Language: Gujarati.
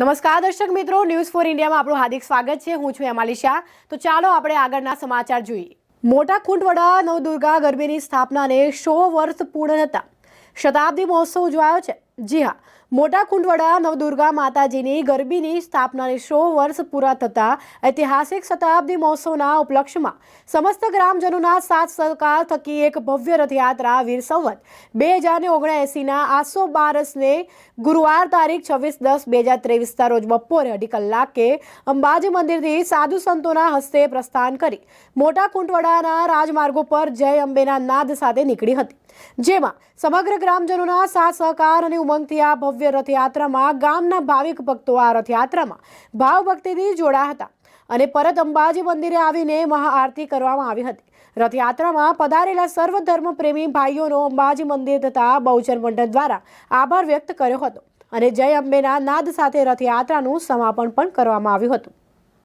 નમસ્કાર દર્શક મિત્રો ન્યૂઝ ફોર ઇન્ડિયામાં આપણું હાર્દિક સ્વાગત છે. હું છું એમાલી શાહ. તો ચાલો આપણે આગળના સમાચાર જોઈએ. મોટા ખૂંટવડા નવદુર્ગા ગરબીની સ્થાપનાને સો વર્ષ પૂર્ણ થતા શતાબ્દી મહોત્સવ ઉજવાયો છે. જી હા. મોટા ખૂંટવડા નવદુર્ગા માતાજીની ગરબીની સ્થાપનાને સો વર્ષ પૂરા થતા ઐતિહાસિક શતાબ્દી મહોત્સવના ઉપલક્ષમાં સમસ્ત ગ્રામજનોના સાથ સહકાર થકી એક ભવ્ય રથયાત્રા વીર સંવત બે હજાર ઓગણએંસીના આસો બારસને ગુરુવાર તારીખ છવ્વીસ દસ બે હજાર ત્રેવીસના રોજ બપોરે અઢી કલાકે અંબાજી મંદિરથી સાધુ સંતોના હસ્તે પ્રસ્થાન કરી મોટા કુંટવાડાના રાજમાર્ગો પર જય અંબેના નાદ સાથે નીકળી હતી. જેમાં સમગ્ર ગ્રામજનોના સાથ સહકાર અને ઉમંગથી આ ભવ્ય રથયાત્રામાં ગામના ભાવિક ભક્તો આ રથયાત્રામાં ભાવભક્તિથી જોડાયા હતા અને પરત અંબાજી મંદિરે આવીને મહાઆરતી કરવામાં આવી હતી. રથયાત્રામાં પધારેલા સર્વ ધર્મ પ્રેમી ભાઈઓનો અંબાજી મંદિર તથા બહુચર મંડળ દ્વારા આભાર વ્યક્ત કર્યો હતો અને જય અંબેના નાદ સાથે રથયાત્રાનું સમાપન પણ કરવામાં આવ્યું હતું.